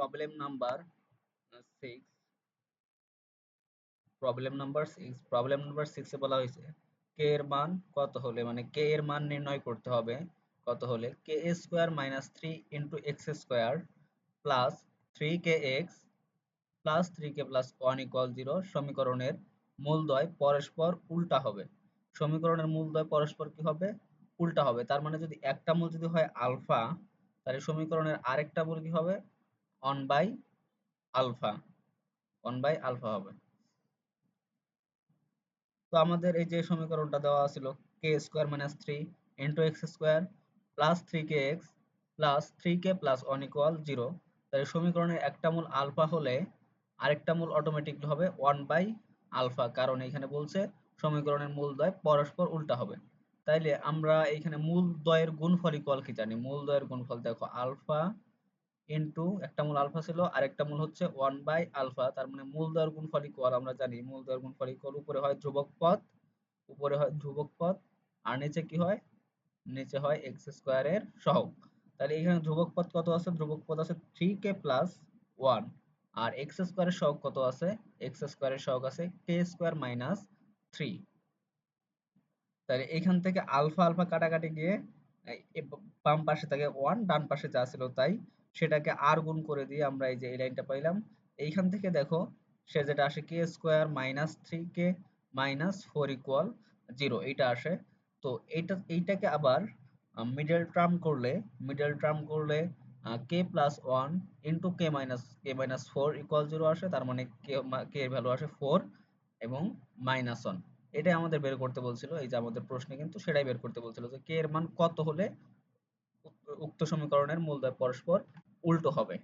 Problem number six problem number six problem number সিক্সে বলা হয়েছে কে এর মান কত হলে মানে কে এর মান নির্ণয় করতে হবে, কত হলে K square minus three into X square plus three K X plus three K plus one equal zero সমীকরণের মূলদ্বয় পরস্পর উল্টা হবে। সমীকরণের মূলদ্বয় পরস্পর কি হবে? উল্টা হবে। তার মানে যদি একটা মূল যদি হয় আলফা, তাহলে সমীকরণের আরেকটা মূল কি হবে? One by alpha one by alpha হবে। তো আমাদের এই যে সমীকরণটা দেওয়া ছিল K square minus three into X square plus three K X plus three K plus one zero তাহলে সমীকরণের একটা মূল আলফা হলে আরেকটা মূল অটোমেটিকলি হবে ওয়ান বাই আলফা কারণ এখানে বলছে সমীকরণের মূল দ্বয় পরস্পর উল্টা হবে। তাইলে আমরা এখানে মূল দ্বয়ের গুণফল ইকুয়াল কি জানি? মূল দ্বয়ের গুণফল দেখো আলফা ইন্টু একটা মূল আলফা ছিল, আর একটা মূল হচ্ছে ওয়ান বাই আলফা তার মানে মূল দ্বয়ের গুণফল ইকুয়াল আমরা জানি। মূল দ্বয়ের গুণফল ইকুয়াল উপরে হয় ধ্রুবক পদ উপরে হয় ধ্রুবক পদ আর নিচে কি হয়? নিচে হয় এক্স স্কোয়ারের সহগ। তাহলে এখানে ধ্রুবক পদ কত আছে? ধ্রুবক পদ আছে থ্রি কে প্লাস ওয়ান আর এক্স স্কোয়ারের সহগ কত আছে? এক্স স্কোয়ারের সহগ আছে কে স্কোয়ার মাইনাস থ্রি তাহলে এখান থেকে আলফা আলফা কাটাকাটি গিয়ে বাম পাশে থাকে ওয়ান ডান পাশে যা ছিল তাই সেটাকে আর গুণ করে দিয়ে আমরা এই যে এই লাইনটা পাইলাম। এইখান থেকে দেখো, সে যেটা আসে K square minus three K minus four equal zero এইটা আসে। তো এইটা, এইটাকে আবার মিডল টার্ম করলে মিডল টার্ম করলে K plus one into K minus K minus four equal zero আসে, তার মানে কে কে এর ভ্যালু আসে ফোর এবং মাইনাস ওয়ান এটাই আমাদের বের করতে বলছিল, এই যে আমাদের প্রশ্নে কিন্তু সেটাই বের করতে বলছিল যে কে এর মান কত হলে উক্ত সমীকরণের মূলদ্বয় পরস্পর উল্টো হবে।